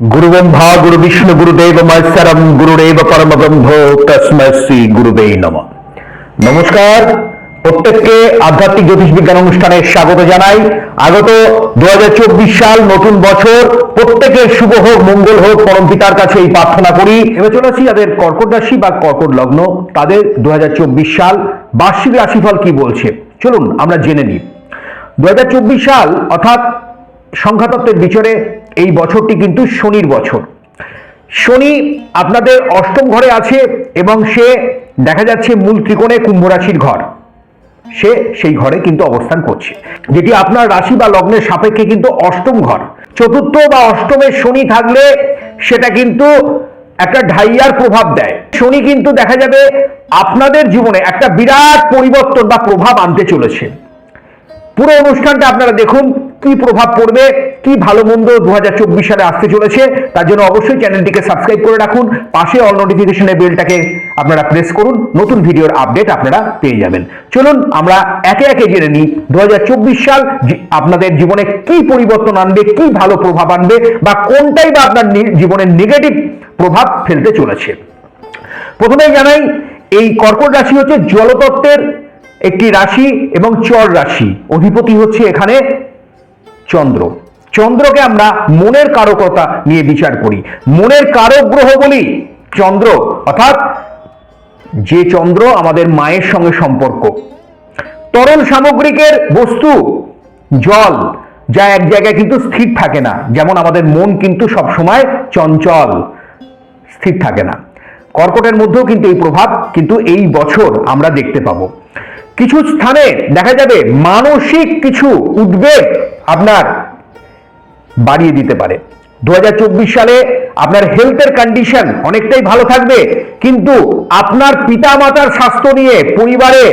গুরু গুরু বিষ্ণু গুরুদেব মাইসারাম গুরুদেব নম নমস্কার প্রত্যেককে আধ্যাত্মিক জ্যোতিষ বিজ্ঞান অনুষ্ঠানে স্বাগত জানাই। আগত দু সাল নতুন বছর, প্রত্যেকের শুভ হোক, মঙ্গল হোক, পরম পিতার কাছে এই প্রার্থনা করি। এবার চলে আসি যাদের কর্কট রাশি বা কর্কট লগ্ন, তাদের দু হাজার চব্বিশ সাল বার্ষিক রাশিফল কি বলছে? চলুন আমরা জেনে নিই। দু হাজার চব্বিশ সাল অর্থাৎ সংখ্যাতত্ত্বের বিচারে এই বছরটি কিন্তু শনির বছর। শনি আপনাদের অষ্টম ঘরে আছে এবং সে দেখা যাচ্ছে মূল ত্রিকোণে কুম্ভ রাশির ঘর। সে সেই ঘরে কিন্তু অবস্থান করছে। যেটি আপনার রাশি বা লগ্নের সাপেক্ষে কিন্তু অষ্টম ঘর। চতুর্থ বা অষ্টমে শনি থাকলে সেটা কিন্তু একটা ঢাইয়ার প্রভাব দেয়। শনি কিন্তু দেখা যাবে আপনাদের জীবনে একটা বিরাট পরিবর্তন বা প্রভাব আনতে চলেছে। পুরো অনুষ্ঠানটা আপনারা দেখুন কি প্রভাব পড়বে, কি ভালো মন্দ দু হাজার চব্বিশ সালে আসতে চলেছে, তার জন্য অবশ্যই চ্যানেলটিকে সাবস্ক্রাইব করে রাখুন। পাশে অল নোটিফিকেশনের বেলটাকে আপনারা প্রেস করুন, নতুন ভিডিওর আপডেট আপনারা পেয়ে যাবেন। চলুন, আমরা একে একে জেনে নিই, দুহাজার চব্বিশ সাল আপনাদের জীবনে কি পরিবর্তন আনবে, কি ভালো প্রভাব আনবে, বা কোনটাই বা আপনার জীবনের নেগেটিভ প্রভাব ফেলতে চলেছে। প্রথমেই জানাই, এই কর্কট রাশি হচ্ছে জলতত্ত্বের একটি রাশি এবং চর রাশি। অধিপতি হচ্ছে এখানে চন্দ্র। চন্দ্রকে আমরা মনের কারকতা নিয়ে বিচার করি। মনের কারক গ্রহ বলি চন্দ্র। অর্থাৎ যে চন্দ্র আমাদের মায়ের সঙ্গে সম্পর্ক। তরল সামগ্রিকের বস্তু, জল, যা এক জায়গায় কিন্তু স্থির থাকে না। যেমন আমাদের মন কিন্তু সবসময় চঞ্চল, স্থির থাকে না। কর্কটের মধ্যেও কিন্তু এই প্রভাব, কিন্তু এই বছর আমরা দেখতে পাবো। কিছু স্থানে দেখা যাবে মানসিক কিছু উদ্বেগ আপনার বাড়িয়ে দিতে পারে। দু হাজার চব্বিশ সালে আপনার হেলথের কন্ডিশন অনেকটাই ভালো থাকবে, কিন্তু আপনার পিতা মাতার স্বাস্থ্য নিয়ে, পরিবারে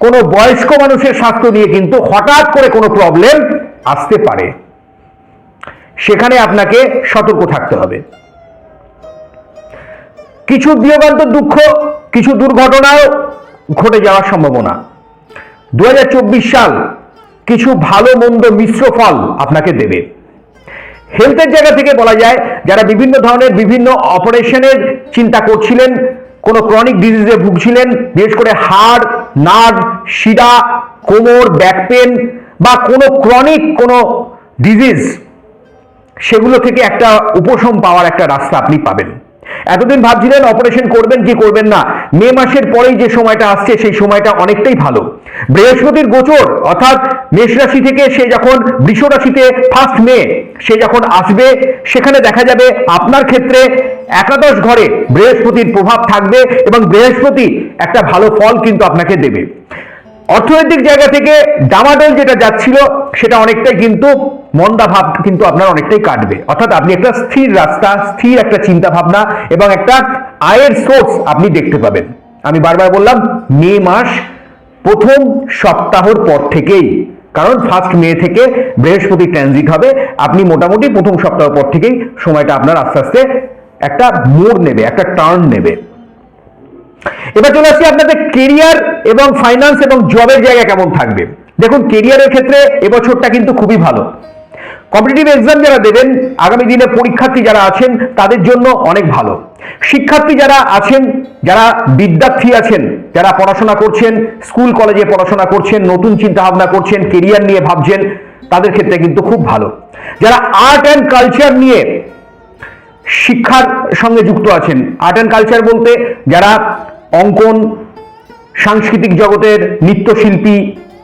কোনো বয়স্ক মানুষের স্বাস্থ্য নিয়ে কিন্তু হঠাৎ করে কোনো প্রবলেম আসতে পারে। সেখানে আপনাকে সতর্ক থাকতে হবে। কিছু বিয়োগান্ত দুঃখ, কিছু দুর্ঘটনাও ঘটে যাওয়ার সম্ভাবনা। দু হাজার চব্বিশ সাল কিছু ভালো মন্দ মিশ্র ফল আপনাকে দেবে। হেলথের জায়গা থেকে বলা যায়, যারা বিভিন্ন ধরনের বিভিন্ন অপারেশনের চিন্তা করছিলেন, কোনো ক্রনিক ডিজিজে ভুগছিলেন, বিশেষ করে হাড় নার্ভ শিরা, কোমর ব্যাক পেন বা কোনো ক্রনিক কোনো ডিজিজ সেগুলো থেকে একটা উপশম পাওয়ার একটা রাস্তা আপনি পাবেন। এতদিন ভাবছিলেন অপারেশন করবেন কি করবেন না। মে মাসের পরেই যে সময়টা আসছে, সেই সময়টা অনেকটাই ভালো। বৃহস্পতির গোচর, অর্থাৎ মেষ রাশি থেকে সে যখন বৃষ রাশিতে ফার্স্ট মে, সে যখন আসবে, সেখানে দেখা যাবে আপনার ক্ষেত্রে একাদশ ঘরে বৃহস্পতির প্রভাব থাকবে এবং বৃহস্পতি একটা ভালো ফল কিন্তু আপনাকে দেবে। অর্থনৈতিক জায়গা থেকে ডামাডোল যেটা যাচ্ছিল, সেটা অনেকটাই কিন্তু মন্দা ভাব কিন্তু আপনার অনেকটাই কাটবে। অর্থাৎ আপনি একটা স্থির রাস্তা, স্থির একটা চিন্তা ভাবনা এবং একটা আয়ের সোর্স আপনি দেখতে পাবেন। আমি বারবার বললাম, মে মাস প্রথম সপ্তাহর পর থেকেই। কারণ ফার্স্ট মে থেকে বৃহস্পতি ট্রানজিট হবে। আপনি মোটামুটি প্রথম সপ্তাহ পর থেকেই সময়টা আপনার আস্তে আস্তে একটা মোড় নেবে, একটা টার্ন নেবে। এবার চলে আসছি আপনাদের কেরিয়ার এবং ফাইন্যান্স এবং জবের জায়গা কেমন থাকবে। দেখুন কেরিয়ারের ক্ষেত্রে এবছরটা কিন্তু খুবই ভালো। কম্পিটিটিভ এক্সাম যারা দেবেন, আগামী দিনে পরীক্ষার্থী যারা আছেন, তাদের জন্য অনেক ভালো। শিক্ষার্থী যারা আছেন, যারা বিদ্যার্থী আছেন, যারা পড়াশোনা করছেন, স্কুল, কলেজে পড়াশোনা করছেন, নতুন চিন্তা ভাবনা করছেন কেরিয়ার নিয়ে ভাবছেন, তাদের ক্ষেত্রে কিন্তু খুব ভালো। যারা আর্ট অ্যান্ড কালচার নিয়ে শিক্ষার সঙ্গে যুক্ত আছেন আর্ট অ্যান্ড কালচার বলতে যারা অঙ্কন, সাংস্কৃতিক জগতের, নৃত্যশিল্পী,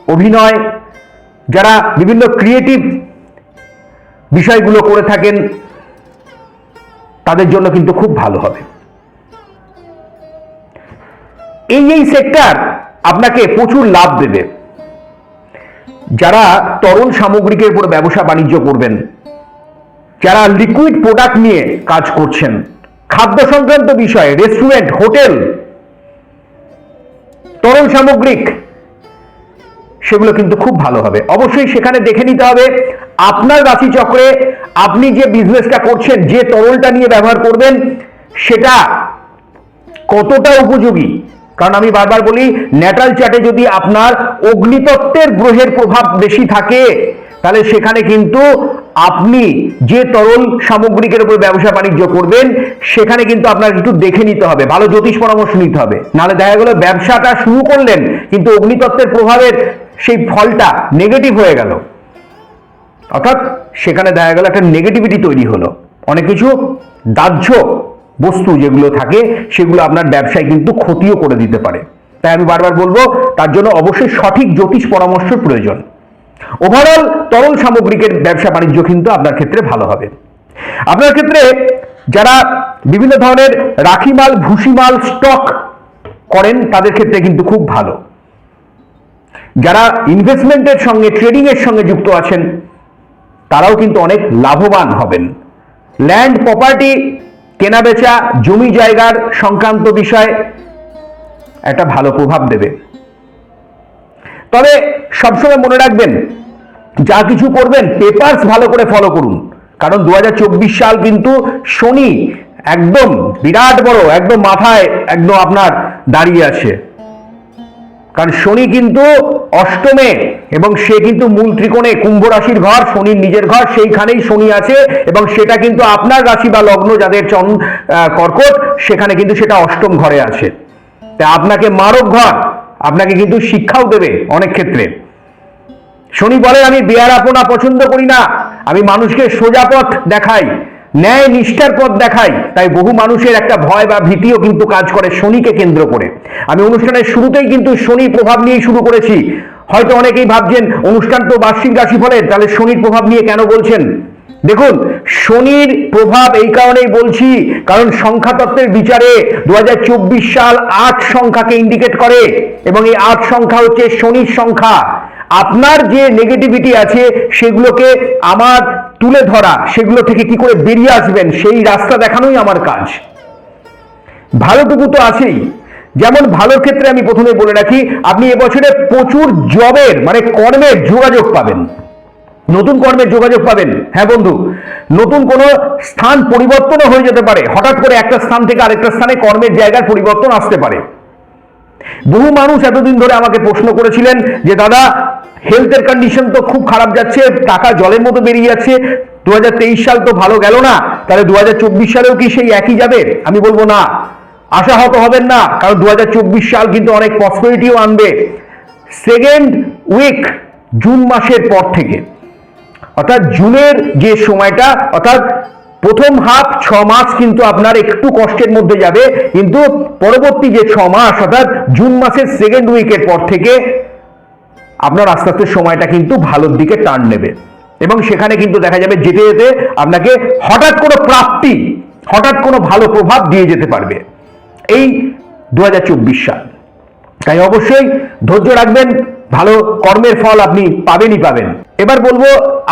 অভিনয়, যারা বিভিন্ন ক্রিয়েটিভ বিষয়গুলো করে থাকেন, তাদের জন্য কিন্তু খুব ভালো হবে। এই এই সেক্টর আপনাকে প্রচুর লাভ দেবে। যারা তরল সামগ্রিকের উপর ব্যবসা বাণিজ্য করবেন, যারা লিকুইড প্রোডাক্ট নিয়ে কাজ করছেন, খাদ্য সংক্রান্ত বিষয়ে রেস্টুরেন্ট হোটেল তরল সামগ্রিক, সেগুলো কিন্তু খুব ভালো হবে। অবশ্যই সেখানে দেখে নিতে হবে আপনার রাশি চক্রে আপনি যে বিজনেসটা করছেন, যে তরলটা নিয়ে ব্যবহার করবেন, সেটা কতটা উপযোগী? কারণ আমি বারবার বলি ন্যাটাল চার্টে যদি আপনার অগ্নিতত্ত্বের গ্রহের প্রভাব বেশি থাকে, তাহলে সেখানে কিন্তু আপনি যে তরল সামগ্রিকের উপর ব্যবসা বাণিজ্য করবেন, সেখানে কিন্তু আপনার একটু দেখে নিতে হবে, ভালো জ্যোতিষ পরামর্শ নিতে হবে। নাহলে দেখা গেল ব্যবসাটা শুরু করলেন, কিন্তু অগ্নিতত্ত্বের প্রভাবের সেই ফলটা নেগেটিভ হয়ে গেল। অর্থাৎ সেখানে দেখা গেল একটা নেগেটিভিটি তৈরি হলো। অনেক কিছু দাহ্য বস্তু যেগুলো থাকে, সেগুলো আপনার ব্যবসায় কিন্তু ক্ষতিও করে দিতে পারে। তাই আমি বারবার বলব, তার জন্য অবশ্যই সঠিক জ্যোতিষ পরামর্শের প্রয়োজন। ওভারঅল তরল সামগ্রিকের ব্যবসা বাণিজ্য কিন্তু আপনার ক্ষেত্রে ভালো হবে। আপনার ক্ষেত্রে যারা বিভিন্ন ধরনের রাখিমাল, ভুসিমাল স্টক করেন, তাদের ক্ষেত্রে কিন্তু খুব ভালো। যারা ইনভেস্টমেন্টের সঙ্গে ট্রেডিং এর সঙ্গে যুক্ত আছেন তারাও কিন্তু অনেক লাভবান হবেন। ল্যান্ড প্রপার্টি, কেনাবেচা, জমি জায়গার সংক্রান্ত বিষয়ে, একটা ভালো প্রভাব দেবে। তবে সবসময় মনে রাখবেন, যা কিছু করবেন পেপারস ভালো করে ফলো করুন। কারণ দু হাজার চব্বিশ সাল কিন্তু শনি একদম বিরাট বড়, একদম মাথায়, একদম আপনার দাঁড়িয়ে আছে। কারণ শনি কিন্তু অষ্টমে এবং সে কিন্তু মূল ত্রিকোণে কুম্ভ রাশির ঘর, শনির নিজের ঘর, সেইখানেই শনি আছে এবং সেটা কিন্তু আপনার রাশি বা লগ্ন যাদের চন কর্কট, সেখানে কিন্তু সেটা অষ্টম ঘরে আছে। তা আপনাকে মারক ঘর, আপনাকে কিন্তু শিক্ষাও দেবে অনেক ক্ষেত্রে। শনি বলে, আমি বেয়ারাপনা পছন্দ করি না, আমি মানুষকে সোজা পথ দেখাই। ন্যায় নিষ্ঠার পথ দেখাই, তাই বহু মানুষের একটা ভয় বা ভীতিও কিন্তু কাজ করে শনিকে কেন্দ্র করে। আমি অনুষ্ঠানের শুরুতেই কিন্তু শনি প্রভাব নিয়েই শুরু করেছি। হয়তো অনেকেই ভাবছেন, অনুষ্ঠান তো বার্ষিক রাশি ফলে তাহলে শনির প্রভাব নিয়ে কেন বলছেন? দেখুন, শনির প্রভাব এই কারণেই বলছি, কারণ সংখ্যা তত্ত্বের বিচারে দু হাজার চব্বিশ সাল আট সংখ্যাকে ইন্ডিকেট করে, এবং এই আট সংখ্যা হচ্ছে শনির সংখ্যা। আপনার যে নেগেটিভিটি আছে, সেগুলোকে আমার তুলে ধরা, সেগুলো থেকে কি করে বেরিয়ে আসবেন, সেই রাস্তা দেখানোই আমার কাজ। ভালোটুকু তো আছেই। যেমন ভালোর ক্ষেত্রে আমি প্রথমে বলে রাখি, আপনি এবছরে প্রচুর জবের মানে কর্মের যোগাযোগ পাবেন। নতুন কর্মের যোগাযোগ পাবেন। হ্যাঁ বন্ধু, নতুন কোনো স্থান পরিবর্তনও হয়ে যেতে পারে। হঠাৎ করে একটা স্থান থেকে আরেকটা স্থানে কর্মের জায়গার পরিবর্তন আসতে পারে। বহু মানুষ এতদিন ধরে আমাকে প্রশ্ন করেছিলেন যে, দাদা হেলথের কন্ডিশন তো খুব খারাপ যাচ্ছে, টাকা জলের মতো বেরিয়ে যাচ্ছে দু হাজার তেইশ সাল তো ভালো গেল না, তাহলে দুহাজার চব্বিশ সালেও কি সেই একই যাবে? আমি বলব, না, আশাহত হবেন না, কারণ দু সাল কিন্তু অনেক পসপিলিটিও আনবে। সেকেন্ড উইক জুন মাসের পর থেকে, অর্থাৎ জুনের যে সময়টা, অর্থাৎ প্রথম হাফ ছ মাস কিন্তু আপনার একটু কষ্টের মধ্যে যাবে, কিন্তু পরবর্তী যে ছ মাস, অর্থাৎ জুন মাসের সেকেন্ড উইকের পর থেকে আপনার আস্তে আস্তে সময়টা কিন্তু ভালোর দিকে টার্ন নেবে। এবং সেখানে কিন্তু দেখা যাবে যেতে যেতে আপনাকে হঠাৎ কোনো প্রাপ্তি, হঠাৎ কোনো ভালো প্রভাব দিয়ে যেতে পারবে। এই দু হাজার চব্বিশ সাল। তাই অবশ্যই ধৈর্য রাখবেন ভালো কর্মের ফল আপনি পাবেনই পাবেন। এবার বলব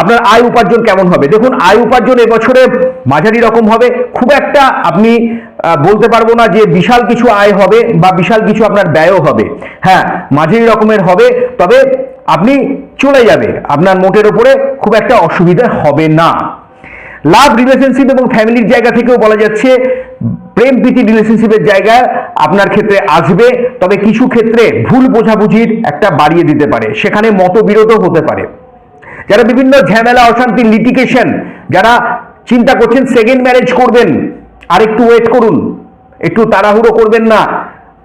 আপনার আয় উপার্জন কেমন হবে? দেখুন, আয় উপার্জন এবছরে মাঝারি রকম হবে। খুব একটা আপনি বলতে পারব না যে বিশাল কিছু আয় হবে বা বিশাল কিছু আপনার ব্যয়ও হবে। হ্যাঁ মাঝারি রকমের হবে, তবে আপনি চলে যাবে। আপনার মোটের ওপরে খুব একটা অসুবিধা হবে না। লাভ রিলেশনশিপ এবং ফ্যামিলির জায়গা থেকেও বলা যাচ্ছে, প্রেম প্রীতি রিলেশনশিপের জায়গায় আপনার ক্ষেত্রে আসবে, তবে কিছু ক্ষেত্রে ভুল বোঝাবুঝির একটা বাড়িয়ে দিতে পারে। সেখানে মতবিরোধও হতে পারে। যারা বিভিন্ন ঝামেলা, অশান্তি লিটিগেশন যারা চিন্তা করছেন সেকেন্ড ম্যারেজ করবেন আর একটু ওয়েট করুন, একটু তাড়াহুড়ো করবেন না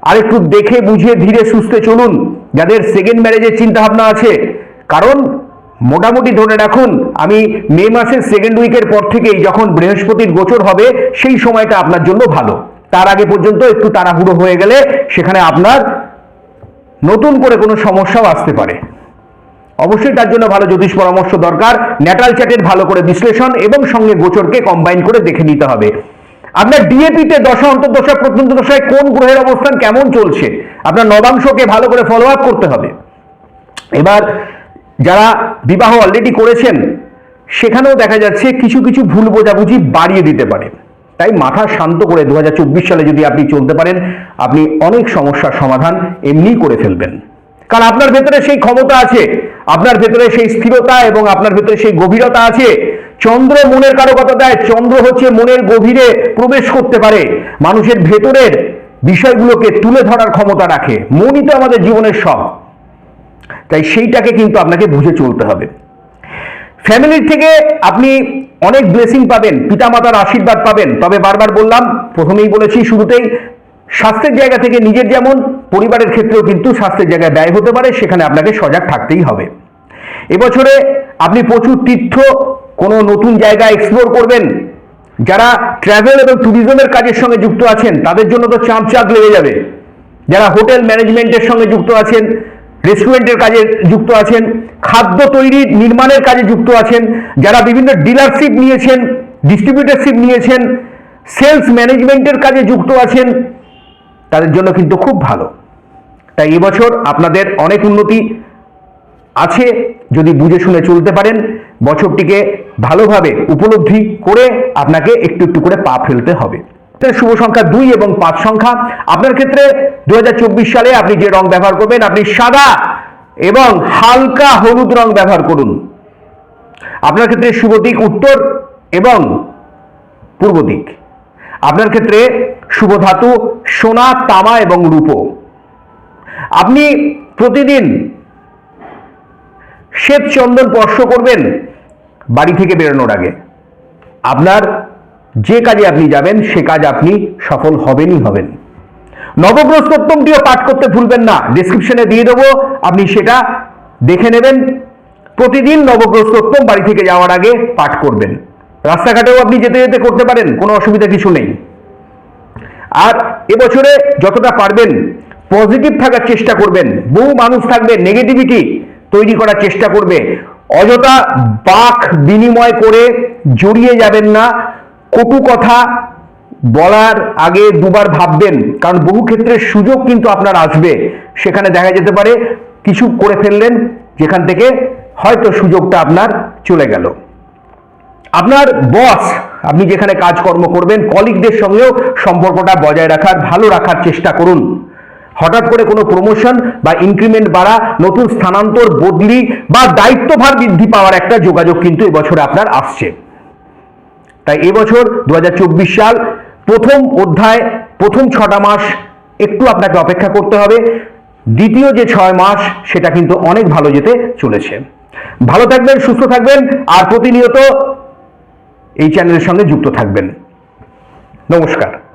আর একটু দেখে বুঝে ধীরে সুস্থে চলুন, যাদের সেকেন্ড ম্যারেজের চিন্তা ভাবনা আছে। কারণ মোটামুটি ধরে রাখুন, আমি মে মাসের সেকেন্ড উইকের পর থেকেই যখন বৃহস্পতির গোচর হবে, সেই সময়টা আপনার জন্য ভালো। তার আগে পর্যন্ত একটু তাড়াহুড়ো হয়ে গেলে সেখানে আপনার নতুন করে কোনো সমস্যাও আসতে পারে। অবশ্যই তার জন্য ভালো জ্যোতিষ পরামর্শ দরকার ন্যাটাল চ্যাটের ভালো করে বিশ্লেষণ এবং সঙ্গে গোচরকে কম্বাইন করে দেখে নিতে হবে। আপনার ডিএপিতে দশা, অন্তর্দশা, প্রত্যন্ত দশায় কোন গ্রহের অবস্থান কেমন চলছে? আপনার নবাংশকে ভালো করে ফলো আপ করতে হবে। এবার যারা বিবাহ অলরেডি করেছেন, সেখানেও দেখা যাচ্ছে কিছু কিছু ভুল বোঝাবুঝি বাড়িয়ে দিতে পারে। তাই মাথা শান্ত করে দু হাজার চব্বিশ সালে যদি আপনি চলতে পারেন, আপনি অনেক সমস্যার সমাধান এমনিই করে ফেলবেন। কারণ আপনার ভেতরে সেই ক্ষমতা আছে, আপনার ভেতরে সেই স্থিরতা এবং আপনার ভেতরে সেই গভীরতা আছে। চন্দ্র মনের কারকতা দেয়, চন্দ্র হচ্ছে মনের গভীরে প্রবেশ করতে পারে। মানুষের ভেতরের বিষয়গুলোকে তুলে ধরার ক্ষমতা রাখে। মনই তো আমাদের জীবনের সব। তাই সেইটাকে কিন্তু আপনাকে বুঝে চলতে হবে। ফ্যামিলির থেকে আপনি অনেক ব্লেসিং পাবেন, পিতামাতার আশীর্বাদ পাবেন। তবে বারবার বললাম, প্রথমেই বলেছি শুরুতেই, স্বাস্থ্যের জায়গা থেকে নিজের যেমন, পরিবারের ক্ষেত্রেও কিন্তু স্বাস্থ্যের জায়গায় ব্যয় হতে পারে, সেখানে আপনাকে সজাগ থাকতেই হবে। এবছরে আপনি প্রচুর তীর্থ, কোনো নতুন জায়গা এক্সপ্লোর করবেন। যারা ট্রাভেল এবং ট্যুরিজমের কাজের সঙ্গে যুক্ত আছেন, তাদের জন্য তো চাঁদ চাঁদ লেগে যাবে। যারা হোটেল ম্যানেজমেন্টের সঙ্গে যুক্ত আছেন রেস্টুরেন্টের কাজে যুক্ত আছেন, খাদ্য তৈরি নির্মাণের কাজে যুক্ত আছেন, যারা বিভিন্ন ডিলারশিপ নিয়েছেন, ডিস্ট্রিবিউটারশিপ নিয়েছেন, সেলস ম্যানেজমেন্টের কাজে যুক্ত আছেন, তাদের জন্য কিন্তু খুব ভালো। তাই এবছর আপনাদের অনেক উন্নতি আছে, যদি বুঝে শুনে চলতে পারেন, বছরটিকে ভালোভাবে উপলব্ধি করে আপনাকে একটু একটু করে পা ফেলতে হবে। শুভ সংখ্যা দুই এবং পাঁচ সংখ্যা। আপনার ক্ষেত্রে দু হাজার চব্বিশ সালে আপনি যে রং ব্যবহার করবেন, আপনি সাদা এবং হালকা হলুদ রং ব্যবহার করুন। আপনার ক্ষেত্রে শুভ দিক উত্তর এবং পূর্ব দিক। আপনার ক্ষেত্রে শুভ ধাতু সোনা, তামা এবং রূপো। আপনি প্রতিদিন শ্বেত চন্দন স্পর্শ করবেন বাড়ি থেকে বেরোনোর আগে। আপনার যে কাজে আপনি যাবেন, সে কাজ আপনি সফল হবেনই হবেন। নবগ্রহ পাঠ করতে ভুলবেন না। ডিসক্রিপশনে দিয়ে দেবো, আপনি সেটা দেখে নেবেন। প্রতিদিন নবগ্রহ স্তোত্তম বাড়ি থেকে যাওয়ার আগে পাঠ করবেন। রাস্তাঘাটেও আপনি যেতে যেতে করতে পারেন, কোনো অসুবিধা কিছু নেই। আর এবছরে যতটা পারবেন পজিটিভ থাকার চেষ্টা করবেন। বহু মানুষ থাকবে নেগেটিভিটি তৈরি করার চেষ্টা করবে। অযথা বাক বিনিময় করে জড়িয়ে যাবেন না। কটু কথা বলার আগে দুবার ভাববেন, কারণ বহু ক্ষেত্রে সুযোগ কিন্তু আপনার আসবে। সেখানে দেখা যেতে পারে কিছু করে ফেললেন, যেখান থেকে হয়তো সুযোগটা আপনার চলে গেল। আপনার বস আপনি যেখানে কাজকর্ম করবেন কলিগদের সঙ্গেও সম্পর্কটা বজায় রাখার, ভালো রাখার চেষ্টা করুন। হঠাৎ করে কোনো প্রমোশন বা ইনক্রিমেন্ট বাড়া, নতুন স্থানান্তর, বদলি বা দায়িত্বভার বৃদ্ধি পাওয়ার একটা যোগাযোগ কিন্তু এবছরে আপনার আসছে। তাই এবছর দু হাজার চব্বিশ সাল প্রথম অধ্যায়, প্রথম ছটা মাস একটু আপনাকে অপেক্ষা করতে হবে। দ্বিতীয় যে ছয় মাস, সেটা কিন্তু অনেক ভালো যেতে চলেছে। ভালো থাকবেন, সুস্থ থাকবেন, আর প্রতিনিয়ত এই চ্যানেলের সঙ্গে যুক্ত থাকবেন। নমস্কার।